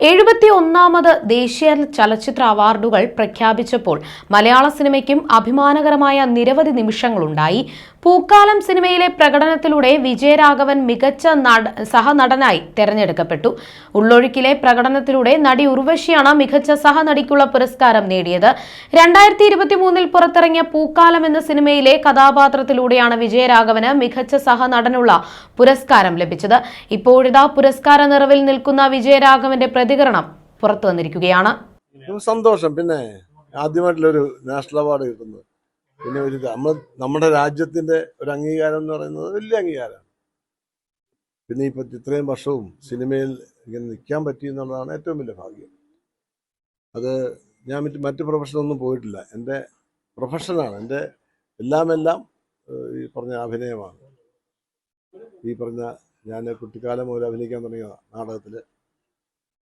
എഴുപത്തി ഒന്നാമത് ദേശീയ ചലച്ചിത്ര അവാർഡുകൾ പ്രഖ്യാപിച്ചപ്പോൾ മലയാള സിനിമയ്ക്കും അഭിമാനകരമായ നിരവധി നിമിഷങ്ങളുണ്ടായി. പൂക്കാലം സിനിമയിലെ പ്രകടനത്തിലൂടെ വിജയരാഘവൻ മികച്ച നട സഹനടനായി തെരഞ്ഞെടുക്കപ്പെട്ടു. ഉള്ളൊഴുക്കിലെ പ്രകടനത്തിലൂടെ നടി ഉർവശിയാണ് മികച്ച സഹനടിക്കുള്ള പുരസ്കാരം നേടിയത്. രണ്ടായിരത്തി ഇരുപത്തി മൂന്നിൽ പുറത്തിറങ്ങിയ പൂക്കാലം എന്ന സിനിമയിലെ കഥാപാത്രത്തിലൂടെയാണ് വിജയരാഘവന് മികച്ച സഹനടനുള്ള പുരസ്കാരം ലഭിച്ചത്. ഇപ്പോഴിതാ പുരസ്കാര നിറവിൽ നിൽക്കുന്ന വിജയരാഘവന്റെ പ്രതികരണം പുറത്തു വന്നിരിക്കുകയാണ്. സന്തോഷം. പിന്നെ ആദ്യമായിട്ടുള്ളൊരു നാഷണൽ അവാർഡ് കിട്ടുന്നത്. പിന്നെ ഒരു നമ്മുടെ രാജ്യത്തിന്റെ ഒരു അംഗീകാരം എന്ന് പറയുന്നത് വലിയ അംഗീകാരമാണ്. പിന്നെ ഇപ്പൊ ഇത്രയും വർഷവും സിനിമയിൽ ഇങ്ങനെ നിൽക്കാൻ പറ്റി എന്നുള്ളതാണ് ഏറ്റവും വലിയ ഭാഗ്യം. അത് ഞാൻ മറ്റ് മറ്റ് പ്രൊഫഷനൊന്നും പോയിട്ടില്ല. എന്റെ പ്രൊഫഷനാണ് എന്റെ എല്ലാം എല്ലാം ഈ പറഞ്ഞ അഭിനയമാണ്. ഈ പറഞ്ഞ ഞാൻ കുട്ടിക്കാലം മുതൽ അഭിനയിക്കാൻ തുടങ്ങിയതാണ് നാടകത്തിൽ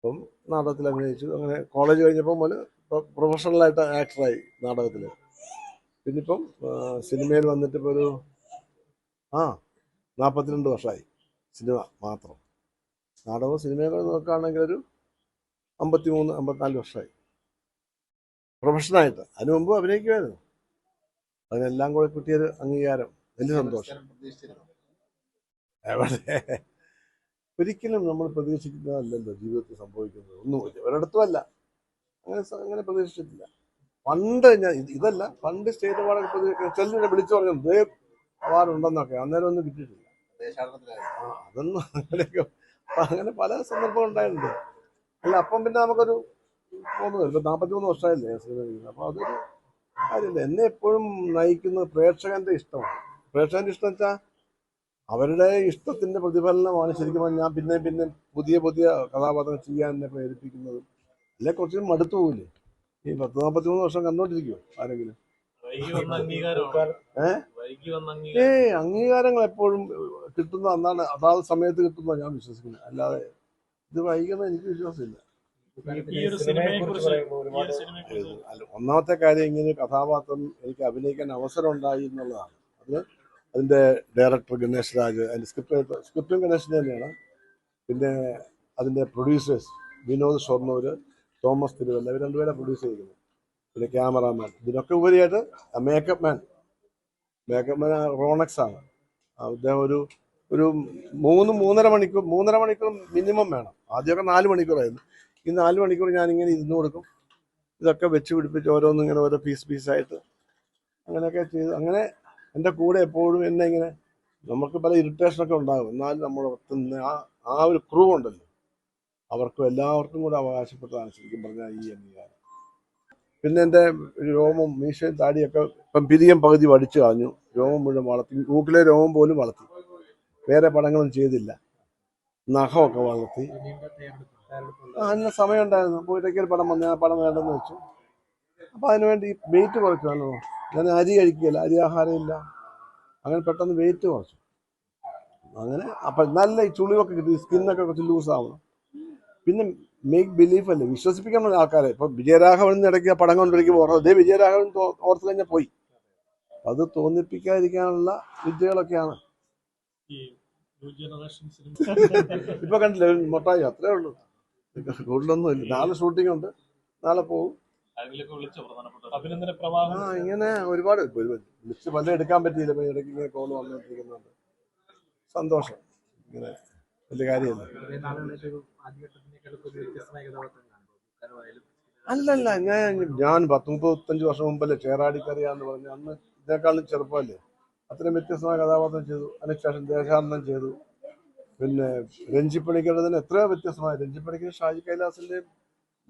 അപ്പം നാടകത്തിൽ അഭിനയിച്ചു. അങ്ങനെ കോളേജ് കഴിഞ്ഞപ്പം മുതൽ പ്രൊഫഷണലായിട്ട് ആക്ടറായി നാടകത്തിൽ പിന്നിപ്പം സിനിമയിൽ വന്നിട്ട് ഇപ്പോൾ ഒരു ആ നാൽപ്പത്തിരണ്ട് വർഷമായി സിനിമ മാത്രം. നാടകവും സിനിമയൊക്കെ നോക്കുകയാണെങ്കിൽ ഒരു അമ്പത്തി മൂന്ന് അമ്പത്തിനാല് വർഷമായി പ്രൊഫഷനായിട്ട് അതിനു മുമ്പ് അഭിനയിക്കുമായിരുന്നു. അതിനെല്ലാം കൂടെ കിട്ടിയൊരു അംഗീകാരം. വലിയ സന്തോഷം. എവിടെ ഒരിക്കലും നമ്മൾ പ്രതീക്ഷിക്കുന്നതല്ലല്ലോ ജീവിതത്തിൽ സംഭവിക്കുന്നത്. ഒന്നും ഒരിടത്തുമല്ല അങ്ങനെ അങ്ങനെ പ്രതീക്ഷിച്ചിട്ടില്ല. പണ്ട് ഞാൻ ഇതല്ല. പണ്ട് സ്റ്റേറ്റ് പ്രതീക്ഷിക്കുന്ന ചെല്ലിനെ വിളിച്ചു പറഞ്ഞു ദേ അവാർഡ് ഉണ്ടെന്നൊക്കെ. അന്നേരം ഒന്നും കിട്ടിയിട്ടില്ല. അതൊന്നും അങ്ങനെയൊക്കെ അങ്ങനെ പല സന്ദർഭം ഉണ്ടായിട്ടുണ്ട്. അല്ല അപ്പം പിന്നെ നമുക്കൊരു തോന്നുന്നു ഇപ്പൊ നാൽപ്പത്തി മൂന്ന് വർഷമായില്ലേ സിനിമ ചെയ്യുന്നത്. അപ്പൊ അതൊരു കാര്യമില്ല. എന്നെ എപ്പോഴും നയിക്കുന്നത് പ്രേക്ഷകന്റെ ഇഷ്ടമാണ്. പ്രേക്ഷകന്റെ ഇഷ്ടം വെച്ചാൽ അവരുടെ ഇഷ്ടത്തിന്റെ പ്രതിഫലനമാണ് ശരിക്കും പറഞ്ഞാൽ ഞാൻ പിന്നെയും പിന്നെയും പുതിയ പുതിയ കഥാപാത്രം ചെയ്യാൻ എന്നെ പ്രേരിപ്പിക്കുന്നത്. അല്ലെ കുറച്ചും മടുത്തു പോകില്ലേ ഈ പത്ത് നാൽപ്പത്തി മൂന്ന് വർഷം കണ്ടോണ്ടിരിക്കുമോ ആരെങ്കിലും? വൈകി വന്ന അംഗീകാരമാണ്? ഏ? വൈകി വന്ന അംഗീകാരം. ഏയ് അംഗീകാരങ്ങൾ എപ്പോഴും കിട്ടുന്ന അന്നാണ്. അതാത് സമയത്ത് കിട്ടുന്ന ഞാൻ വിശ്വസിക്കുന്നത്. അല്ലാതെ ഇത് വൈകുന്ന എനിക്ക് വിശ്വാസമില്ല. ഈ ഒരു സിനിമയെ കുറിച്ച് ഈ ഒരു സിനിമയെ കുറിച്ച് ഒന്നാമത്തെ കാര്യം ഇങ്ങനെ കഥാപാത്രം എനിക്ക് അഭിനയിക്കാൻ അവസരം ഉണ്ടായി എന്നുള്ളതാണ്. അത് അതിന്റെ ഡയറക്ടർ ഗണേഷ് രാജ് അതിന്റെ സ്ക്രിപ്റ്റ് സ്ക്രിപ്റ്റും ഗണേഷ് തന്നെയാണ്. പിന്നെ അതിന്റെ പ്രൊഡ്യൂസേഴ്സ് വിനോദ് ഷൊർണൂര് തോമസ് തിരുവല്ല ഇവർ രണ്ടുപേരെ പ്രൊഡ്യൂസ് ചെയ്തിരുന്നു. പിന്നെ ക്യാമറാമാൻ ഇതിനൊക്കെ ഉപരിയായിട്ട് makeup man makeup man Ronex ആണ്. അദ്ദേഹം ഒരു ഒരു മൂന്ന് മൂന്നര മണിക്കൂർ മൂന്നര മണിക്കൂർ മിനിമം വേണം. ആദ്യമൊക്കെ നാല് മണിക്കൂറായിരുന്നു. ഈ നാല് മണിക്കൂർ ഞാനിങ്ങനെ ഇരുന്ന് കൊടുക്കും. ഇതൊക്കെ വെച്ച് പിടിപ്പിച്ച് ഓരോന്നും ഇങ്ങനെ ഓരോ പീസ് പീസായിട്ട് അങ്ങനെയൊക്കെ ചെയ്ത് അങ്ങനെ എന്റെ കൂടെ എപ്പോഴും എന്നെ ഇങ്ങനെ നമുക്ക് പല ഇറിറ്റേഷനൊക്കെ ഉണ്ടാകും. എന്നാലും നിന്ന് ആ ആ ഒരു ക്രൂ ഉണ്ടല്ലോ. അവർക്കും എല്ലാവർക്കും കൂടെ അവകാശപ്പെട്ടതാണ് ശരിക്കും പറഞ്ഞാൽ ഈ അംഗീകാരം. പിന്നെ എന്റെ രോമം മീശയും താടിയൊക്കെ ഇപ്പം പിരിയം പകുതി വടിച്ചു കളഞ്ഞു. രോമം മുഴുവൻ വളർത്തി. മൂക്കിലെ രോമം പോലും വളർത്തി. വേറെ പടങ്ങളും ചെയ്തില്ല. നഖമൊക്കെ വളർത്തി. ആ അതിന് സമയം ഉണ്ടായിരുന്നു. അപ്പോൾ ഇടയ്ക്ക് ഒരു പടം വന്നു. ആ പടം വേണ്ടെന്ന് വെച്ചു. അപ്പോൾ അതിനുവേണ്ടി വെയിറ്റ് നല്ലോണം. ഞാൻ അരി കഴിക്കുകയില്ല അരി ആഹാരം ഇല്ല. അങ്ങനെ പെട്ടെന്ന് വെയിറ്റ് കുറച്ചു. അങ്ങനെ അപ്പം നല്ല ഈ ചുളിവൊക്കെ കിട്ടി സ്കിന്നൊക്കെ കുറച്ച് ലൂസ് ആവണം. പിന്നെ മേക്ക് ബിലീഫ് അല്ലേ വിശ്വസിപ്പിക്കണം ആൾക്കാരെ. ഇപ്പം വിജയരാഘവൻ ഇടയ്ക്ക് പടം കൊണ്ടിരിക്കുമ്പോൾ ഓർത്തത് അതേ വിജയരാഘവൻ ഓർത്ത് കഴിഞ്ഞാൽ പോയി. അത് തോന്നിപ്പിക്കാതിരിക്കാനുള്ള വിദ്യകളൊക്കെയാണ്. ഇപ്പൊ കണ്ടില്ല മൊട്ടായി അത്രേ ഉള്ളൂ. കൂടുതലൊന്നും ഇല്ല നാളെ ഷൂട്ടിംഗ് ഉണ്ട്. നാളെ പോകും അഭിനന്ദന പ്രവാഹം. ആ ഇങ്ങനെ ഒരുപാട് വിളിച്ച് പല എടുക്കാൻ പറ്റിയില്ല ഇടയ്ക്ക് ഇങ്ങനെ കോൾ വന്നുകൊണ്ടിരിക്കുന്നുണ്ട് സന്തോഷം. ഇങ്ങനെ വലിയ കാര്യമല്ല. അല്ലല്ല ഞാൻ ഞാൻ പത്ത് മുപ്പത്തഞ്ച് വർഷം മുമ്പല്ലേ ചേറാടിക്കറിയാന്ന് പറഞ്ഞു അന്ന് ഇതിനേക്കാളും ചെറുപ്പമല്ലേ? അത്രയും വ്യത്യസ്തമായ കഥാപാത്രം ചെയ്തു അതിനുശേഷം ദേശാടനം ചെയ്തു. പിന്നെ രഞ്ജിപ്പണിക്കരുടെ തന്നെ എത്രയോ വ്യത്യസ്തമായ രഞ്ജിപ്പണിക്കർ ഷാജി കൈലാസിന്റെ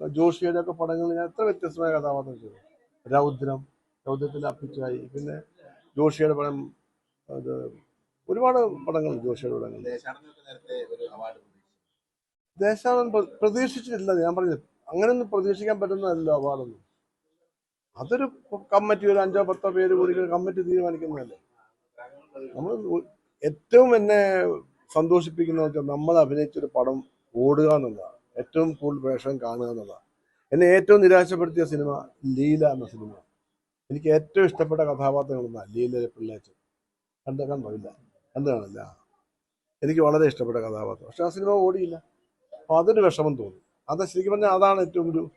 ജോഷിയുടെ ഒക്കെ പടങ്ങൾ ഞാൻ എത്ര വ്യത്യസ്തമായ കഥാപാത്രം ചെയ്തു. രൗദ്രം രൗദ്രത്തിന്റെ അപ്പിച്ചായി പിന്നെ ജോഷിയുടെ പടം അത് ഒരുപാട് പടങ്ങൾ ജോഷിയുടെ പടങ്ങൾ ദേശാടനം പ്ര- പ്രതീക്ഷിച്ചിട്ടില്ല. ഞാൻ പറഞ്ഞു അങ്ങനെയൊന്നും പ്രതീക്ഷിക്കാൻ പറ്റുന്നതല്ല അവാർഡൊന്നും അതൊരു കമ്മിറ്റി ഒരു അഞ്ചോ പത്തോ പേര് കൂടി കമ്മിറ്റി തീരുമാനിക്കുന്നതല്ലേ. നമ്മൾ ഏറ്റവും എന്നെ സന്തോഷിപ്പിക്കുന്ന വെച്ചാൽ നമ്മൾ അഭിനയിച്ചൊരു പടം ഓടുക എന്നുള്ളതാണ്. ഏറ്റവും കൂടുതൽ പ്രേക്ഷകൻ കാണുക എന്നുള്ളതാണ്. എന്നെ ഏറ്റവും നിരാശപ്പെടുത്തിയ സിനിമ ലീല എന്ന സിനിമ. എനിക്ക് ഏറ്റവും ഇഷ്ടപ്പെട്ട കഥാപാത്രങ്ങളൊന്നാണ് ലീലയിലെ പിള്ളേച്ചൻ. കണ്ട് കണ്ടോ? ഇല്ല. കണ്ടു കാണില്ല. എനിക്ക് വളരെ ഇഷ്ടപ്പെട്ട കഥാപാത്രം. പക്ഷെ ആ സിനിമ ഓടിയില്ല. അപ്പോൾ അതൊരു വിഷമം തോന്നി. അത് ശരിക്കും പറഞ്ഞാൽ അതാണ് ഏറ്റവും ഒരു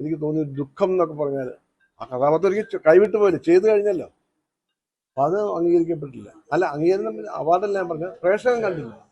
എനിക്ക് തോന്നിയ ദുഃഖം എന്നൊക്കെ പറഞ്ഞാൽ ആ കഥാപാത്രം എനിക്ക് കൈവിട്ട് പോയില്ല. ചെയ്തു കഴിഞ്ഞല്ലോ. അത് അംഗീകരിക്കപ്പെട്ടില്ല. അല്ല അംഗീകരണം അവാർഡല്ല ഞാൻ പറഞ്ഞ പ്രേക്ഷകൻ കണ്ടില്ല.